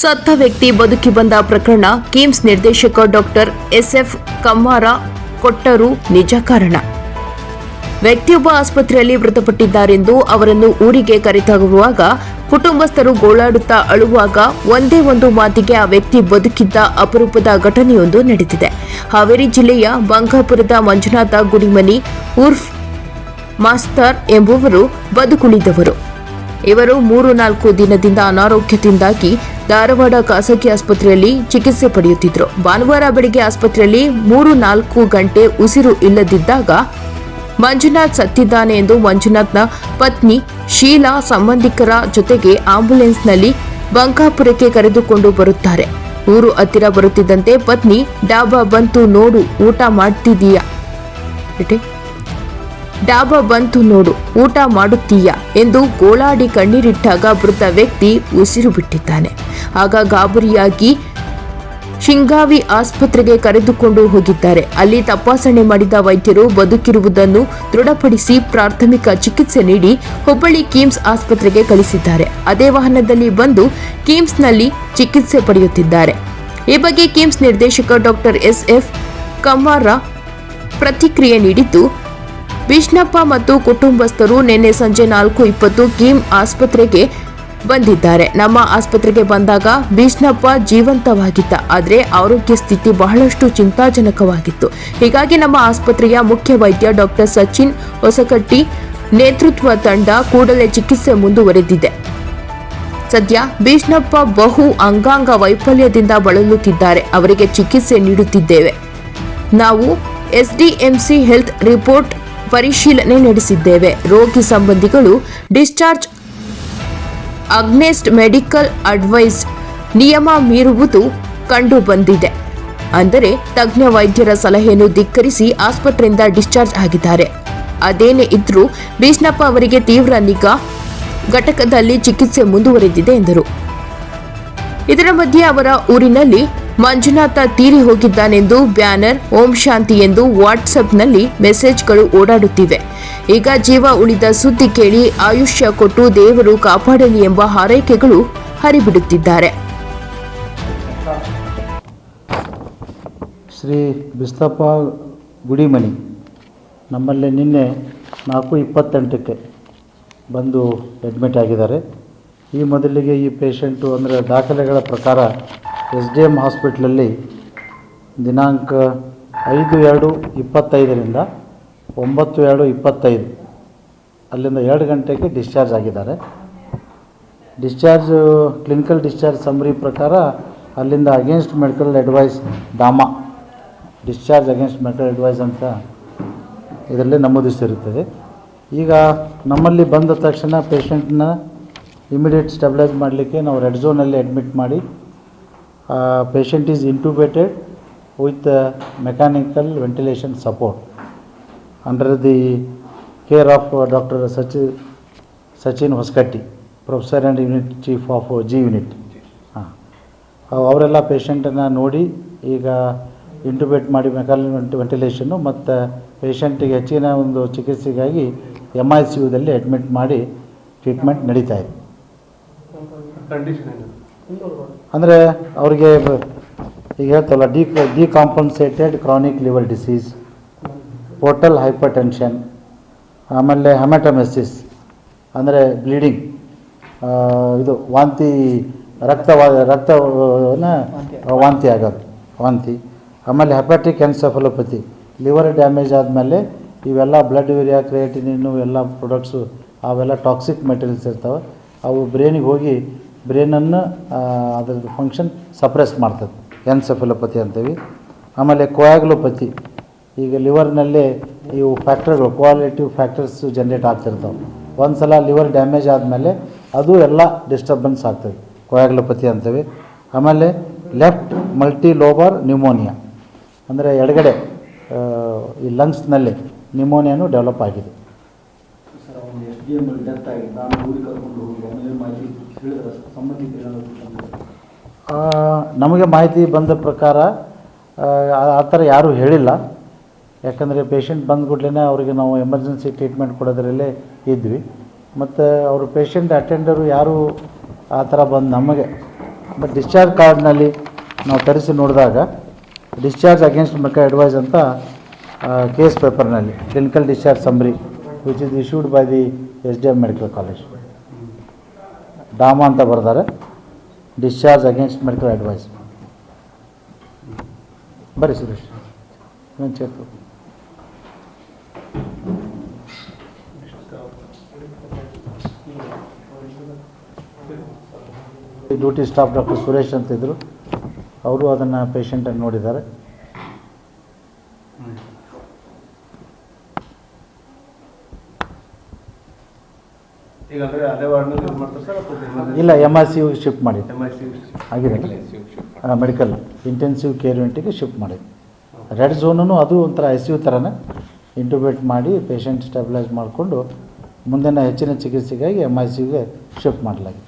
ಸತ್ತ ವ್ಯಕ್ತಿ ಬದುಕಿ ಬಂದ ಪ್ರಕರಣ ಕಿಮ್ಸ್ ನಿರ್ದೇಶಕ ಡಾಕ್ಟರ್ ಎಸ್ಎಫ್ ಕಮ್ಮಾರ ಕೊಟ್ಟರು ನಿಜ ಕಾರಣ. ವ್ಯಕ್ತಿಯೊಬ್ಬ ಆಸ್ಪತ್ರೆಯಲ್ಲಿ ಮೃತಪಟ್ಟಿದ್ದಾರೆಂದು ಅವರನ್ನು ಊರಿಗೆ ಕರೆತಾಗುವಾಗ ಕುಟುಂಬಸ್ಥರು ಗೋಳಾಡುತ್ತಾ ಅಳುವಾಗ ಒಂದೇ ಒಂದು ಮಾತಿಗೆ ಆ ವ್ಯಕ್ತಿ ಬದುಕಿದ್ದ ಅಪರೂಪದ ಘಟನೆಯೊಂದು ನಡೆದಿದೆ. ಹಾವೇರಿ ಜಿಲ್ಲೆಯ ಬಂಕಾಪುರದ ಮಂಜುನಾಥ ಗುಡಿಮನಿ, ಉರ್ಫ್ ಮಾಸ್ತರ್ ಎಂಬುವರು ಬದುಕುಳಿದವರು. ಇವರು ಮೂರು ನಾಲ್ಕು ದಿನದಿಂದ ಅನಾರೋಗ್ಯದಿಂದಾಗಿ ಧಾರವಾಡ ಖಾಸಗಿ ಆಸ್ಪತ್ರೆಯಲ್ಲಿ ಚಿಕಿತ್ಸೆ ಪಡೆಯುತ್ತಿದ್ದರು ಭಾನುವಾರ ಬೆಳಗ್ಗೆ ಆಸ್ಪತ್ರೆಯಲ್ಲಿ ಮೂರು ನಾಲ್ಕು ಗಂಟೆ ಉಸಿರು ಇಲ್ಲದಿದ್ದಾಗ ಮಂಜುನಾಥ್ ಸತ್ತಿದ್ದಾನೆ ಎಂದು ಮಂಜುನಾಥ್ನ ಪತ್ನಿ ಶೀಲಾ ಸಂಬಂಧಿಕರ ಜೊತೆಗೆ ಆಂಬ್ಯುಲೆನ್ಸ್ನಲ್ಲಿ ಬಂಕಾಪುರಕ್ಕೆ ಕರೆದುಕೊಂಡು ಬರುತ್ತಾರೆ ಊರು ಹತ್ತಿರ ಬರುತ್ತಿದ್ದಂತೆ ಪತ್ನಿ ಡಾಬಾ ಬಂತು ನೋಡು, ಊಟ ಮಾಡ್ತಿದೀಯಾ? ಡಾಬಾ ಬಂತು ನೋಡು, ಊಟ ಮಾಡುತ್ತೀಯಾ ಎಂದು ಗೋಳಾಡಿ ಕಣ್ಣೀರಿಟ್ಟಾಗ ಮೃತ ವ್ಯಕ್ತಿ ಉಸಿರು ಬಿಟ್ಟಿದ್ದಾನೆ. ಆಗ ಗಾಬರಿಯಾಗಿ ಶಿಂಗಾವಿ ಆಸ್ಪತ್ರೆಗೆ ಕರೆದುಕೊಂಡು ಹೋಗಿದ್ದಾರೆ. ಅಲ್ಲಿ ತಪಾಸಣೆ ಮಾಡಿದ ವೈದ್ಯರು ಬದುಕಿರುವುದನ್ನು ದೃಢಪಡಿಸಿ ಪ್ರಾಥಮಿಕ ಚಿಕಿತ್ಸೆ ನೀಡಿ ಹುಬ್ಬಳ್ಳಿ ಕಿಮ್ಸ್ ಆಸ್ಪತ್ರೆಗೆ ಕಳಿಸಿದ್ದಾರೆ. ಅದೇ ವಾಹನದಲ್ಲಿ ಬಂದು ಕಿಮ್ಸ್ನಲ್ಲಿ ಚಿಕಿತ್ಸೆ ಪಡೆಯುತ್ತಿದ್ದಾರೆ. ಈ ಬಗ್ಗೆ ಕಿಮ್ಸ್ ನಿರ್ದೇಶಕ ಡಾಕ್ಟರ್ ಎಸ್ ಎಫ್ ಕಮ್ಮಾರ ಪ್ರತಿಕ್ರಿಯೆ ನೀಡಿದ್ದು ವಿಷ್ಣಪ್ಪ ಮತ್ತು ಕುಟುಂಬಸ್ಥರು ನಿನ್ನೆ ಸಂಜೆ ನಾಲ್ಕು ಇಪ್ಪತ್ತು ಕಿಮ್ ಆಸ್ಪತ್ರೆಗೆ ಬಂದಿದ್ದಾರೆ. ನಮ್ಮ ಆಸ್ಪತ್ರೆಗೆ ಬಂದಾಗ ಭೀಷ್ಣಪ್ಪ ಜೀವಂತವಾಗಿದ್ದ. ಆದರೆ ಆರೋಗ್ಯ ಸ್ಥಿತಿ ಬಹಳಷ್ಟು ಚಿಂತಾಜನಕವಾಗಿತ್ತು. ಹೀಗಾಗಿ ನಮ್ಮ ಆಸ್ಪತ್ರೆಯ ಮುಖ್ಯ ವೈದ್ಯ ಡಾಕ್ಟರ್ ಸಚಿನ್ ಹೊಸಕಟ್ಟಿ ನೇತೃತ್ವ ತಂಡ ಕೂಡಲೇ ಚಿಕಿತ್ಸೆ ಮುಂದುವರೆದಿದೆ. ಸದ್ಯ ಭೀಷ್ಣಪ್ಪ ಬಹು ಅಂಗಾಂಗ ವೈಫಲ್ಯದಿಂದ ಬಳಲುತ್ತಿದ್ದಾರೆ. ಅವರಿಗೆ ಚಿಕಿತ್ಸೆ ನೀಡುತ್ತಿದ್ದೇವೆ. ನಾವು ಎಸ್ಡಿಎಂಸಿ ಹೆಲ್ತ್ ರಿಪೋರ್ಟ್ ಪರಿಶೀಲನೆ ನಡೆಸಿದ್ದೇವೆ. ರೋಗಿ ಸಂಬಂಧಿಗಳು ಡಿಸ್ಚಾರ್ಜ್ ಅಗ್ನೆಸ್ಟ್ ಮೆಡಿಕಲ್ ಅಡ್ವೈಸ್ ನಿಯಮ ಮೀರುವುದು ಕಂಡು ಬಂದಿದೆ ಅಂದರೆ ತಜ್ಞ ವೈದ್ಯರ ಸಲಹೆಯನ್ನು ಧಿಕ್ಕರಿಸಿ ಆಸ್ಪತ್ರೆಯಿಂದ ಡಿಸ್ಚಾರ್ಜ್ ಆಗಿದ್ದಾರೆ. ಅದೇನೇ ಇದ್ರೂ ಭೀಷ್ಣಪ್ಪ ಅವರಿಗೆ ತೀವ್ರ ನಿಗಾ, ಘಟಕದಲ್ಲಿ ಚಿಕಿತ್ಸೆ ಮುಂದುವರೆದಿದೆ ಎಂದರು. ಇದರ ಮಧ್ಯೆ ಅವರ ಊರಿನಲ್ಲಿ ಮಂಜುನಾಥ ತೀರಿ ಹೋಗಿದ್ದಾನೆಂದು ಬ್ಯಾನರ್ ಓಂ ಶಾಂತಿ ಎಂದು ವಾಟ್ಸಪ್ನಲ್ಲಿ ಮೆಸೇಜ್ಗಳು ಓಡಾಡುತ್ತಿವೆ. ಈಗ ಜೀವ ಉಳಿದ ಸುದ್ದಿ ಕೇಳಿ ಆಯುಷ್ಯ ಕೊಟ್ಟು ದೇವರು ಕಾಪಾಡಲಿ ಎಂಬ ಹಾರೈಕೆಗಳು ಹರಿಬಿಡುತ್ತಿದ್ದಾರೆ. ಶ್ರೀ ಬಿಸ್ತಪ್ಪ ಗುಡಿಮನಿ ನಮ್ಮಲ್ಲಿ ನಿನ್ನೆ ನಾಲ್ಕು ಇಪ್ಪತ್ತೆಂಟಕ್ಕೆ ಬಂದು ಅಡ್ಮಿಟ್ ಆಗಿದ್ದಾರೆ. ಈ ಮೊದಲಿಗೆ ಈ ಪೇಷಂಟು ಅಂದರೆ ದಾಖಲೆಗಳ ಪ್ರಕಾರ ಎಸ್ ಡಿ ಎಂ ಹಾಸ್ಪಿಟ್ಲಲ್ಲಿ ದಿನಾಂಕ ಐದು ಎರಡು ಇಪ್ಪತ್ತೈದರಿಂದ ಒಂಬತ್ತು ಎರಡು ಇಪ್ಪತ್ತೈದು. ಅಲ್ಲಿಂದ ಎರಡು ಗಂಟೆಗೆ ಡಿಸ್ಚಾರ್ಜ್ ಆಗಿದ್ದಾರೆ. ಡಿಸ್ಚಾರ್ಜ್, ಕ್ಲಿನಿಕಲ್ ಡಿಸ್ಚಾರ್ಜ್ ಸಮರಿ ಪ್ರಕಾರ ಅಲ್ಲಿಂದ against medical advice DAMA discharge against medical advice ಅಂತ ಇದರಲ್ಲಿ ನಮೂದಿಸಿರುತ್ತದೆ. ಈಗ ನಮ್ಮಲ್ಲಿ ಬಂದ ತಕ್ಷಣ ಪೇಷಂಟ್ನ ಇಮಿಡಿಯೇಟ್ ಸ್ಟೆಬಿಲೈಸ್ ಮಾಡಲಿಕ್ಕೆ ನಾವು ರೆಡ್ ಝೋನಲ್ಲಿ ಅಡ್ಮಿಟ್ ಮಾಡಿ patient is intubated with mechanical ventilation support under the care of doctor Sachi Sachin Hosakatti professor and unit chief of G unit ಹಾಂ. ಅವರೆಲ್ಲ ಪೇಷಂಟನ್ನು ನೋಡಿ ಈಗ ಇಂಟುಬೇಟ್ ಮಾಡಿ ಮೆಕಾಲ್ ವೆಂಟಿಲೇಷನ್ನು ಮತ್ತು ಪೇಷಂಟಿಗೆ ಹೆಚ್ಚಿನ ಒಂದು ಚಿಕಿತ್ಸೆಗಾಗಿ ಎಂ ಐ ಸಿ ಯುದಲ್ಲಿ ಅಡ್ಮಿಟ್ ಮಾಡಿ ಟ್ರೀಟ್ಮೆಂಟ್ ನಡೀತಾ ಇದೆ. ಅಂದರೆ ಅವ್ರಿಗೆ ಈಗ ಹೇಳ್ತಲ್ಲ D decompensated chronic liver disease portal hypertension ಆಮೇಲೆ ಹೆಮಟಮೆಸಿಸ್ ಅಂದರೆ ಬ್ಲೀಡಿಂಗ್ ಇದು ವಾಂತಿ, ರಕ್ತ ರಕ್ತ ವಾಂತಿ ಆಗೋದು, ವಾಂತಿ. ಆಮೇಲೆ ಹೆಪಾಟಿಕ್ ಎನ್ಸೆಫಲೋಪತಿ ಲಿವರ್ ಡ್ಯಾಮೇಜ್ ಆದಮೇಲೆ ಇವೆಲ್ಲ ಬ್ಲಡ್ ಯೂರಿಯಾ ಕ್ರಿಯೇಟಿನಿನ್ನು ಎಲ್ಲ ಪ್ರಾಡಕ್ಟ್ಸು ಅವೆಲ್ಲ ಟಾಕ್ಸಿಕ್ ಮೆಟೀರಿಯಲ್ಸ್ ಇರ್ತವೆ. ಅವು ಬ್ರೈನಿಗೆ ಹೋಗಿ ಬ್ರೈನನ್ನು ಅದ್ರದ್ದು ಫಂಕ್ಷನ್ ಸಪ್ರೆಸ್ ಮಾಡ್ತದೆ. ಎನ್ಸೆಫಲೋಪತಿ ಅಂತೀವಿ ಆಮೇಲೆ ಕೋಯಾಗ್ಲೋಪತಿ ಈಗ ಲಿವರ್ನಲ್ಲೇ ಇವು ಫ್ಯಾಕ್ಟರ್ಗಳು ಕ್ವಾಲಿಟಿವ್ ಫ್ಯಾಕ್ಟರ್ಸ್ ಜನ್ರೇಟ್ ಆಗ್ತಿರ್ತಾವೆ. ಒಂದು ಸಲ ಲಿವರ್ ಡ್ಯಾಮೇಜ್ ಆದಮೇಲೆ ಅದು ಎಲ್ಲ ಡಿಸ್ಟರ್ಬೆನ್ಸ್ ಆಗ್ತದೆ. ಕೋಯಾಗ್ಲೋಪತಿ ಅಂತೀವಿ ಆಮೇಲೆ ಲೆಫ್ಟ್ ಮಲ್ಟಿ ಲೋಬರ್ ನ್ಯೂಮೋನಿಯಾ ಅಂದರೆ ಎಡಗಡೆ ಈ ಲಂಗ್ಸ್ನಲ್ಲಿ ನ್ಯೂಮೋನಿಯಾನು ಡೆವಲಪ್ ಆಗಿದೆ. ನಮಗೆ ಮಾಹಿತಿ ಬಂದ ಪ್ರಕಾರ ಆ, ಥರ ಯಾರೂ ಹೇಳಿಲ್ಲ. ಯಾಕಂದರೆ ಪೇಷಂಟ್ ಬಂದ ಕೂಡಲೇ ಅವರಿಗೆ ನಾವು ಎಮರ್ಜೆನ್ಸಿ ಟ್ರೀಟ್ಮೆಂಟ್ ಕೊಡೋದ್ರಲ್ಲೇ ಇದ್ವಿ. ಮತ್ತು ಅವರು ಪೇಷಂಟ್ ಅಟೆಂಡರು ಯಾರೂ ಆ ಥರ ಬಂದು ನಮಗೆ ಬಟ್ ಡಿಸ್ಚಾರ್ಜ್ ಕಾರ್ಡ್ನಲ್ಲಿ ನಾವು ತರಿಸಿ ನೋಡಿದಾಗ ಡಿಸ್ಚಾರ್ಜ್ ಅಗೇನ್ಸ್ಟ್ ಮೆಕ ಅಡ್ವೈಸ್ ಅಂತ ಕೇಸ್ ಪೇಪರ್ನಲ್ಲಿ clinical discharge summary which is issued by the S D M medical college DAMA ಅಂತ ಬರ್ತಾರೆ. ಡಿಸ್ಚಾರ್ಜ್ ಅಗೇನ್ಸ್ಟ್ ಮೆಡಿಕಲ್ ಅಡ್ವೈಸ್ ಬರ್ರಿ ಸುರೇಶ್. ಚೇತು ಡ್ಯೂಟಿ ಸ್ಟಾಫ್ ಡಾಕ್ಟರ್ ಸುರೇಶ್ ಅಂತಿದ್ರು ಅವರು ಅದನ್ನು ಪೇಷಂಟನ್ನು ನೋಡಿದ್ದಾರೆ. ಈಗ ಅಂದರೆ ಅದೇ ವಾರ್ಡ್ನಲ್ಲಿ ಇದು ಮಾಡ್ತಾರೆ ಸರ್ ಅಥವಾ ಇಲ್ಲ ಎಂ ಆರ್ ಸಿ ಯುಗೆ ಶಿಫ್ಟ್ ಮಾಡಿ ಎಂ ಐ ಸಿ ಆಗಿದೆ. ಮೆಡಿಕಲ್ ಇಂಟೆನ್ಸಿವ್ ಕೇರ್ ಯೂನಿಟಿಗೆ ಶಿಫ್ಟ್ ಮಾಡಿ ರೆಡ್ ಝೋನು ಅದು ಒಂಥರ ಐ ಸಿ ಯು ಥರನೇ ಇಂಟುಬೇಟ್ ಮಾಡಿ ಪೇಷಂಟ್ ಸ್ಟೆಬಿಲೈಸ್ ಮಾಡಿಕೊಂಡು ಮುಂದಿನ ಹೆಚ್ಚಿನ ಚಿಕಿತ್ಸೆಗಾಗಿ ಎಂ ಐ ಸಿ ಯುಗೆ ಶಿಫ್ಟ್ ಮಾಡಲಾಗಿದೆ.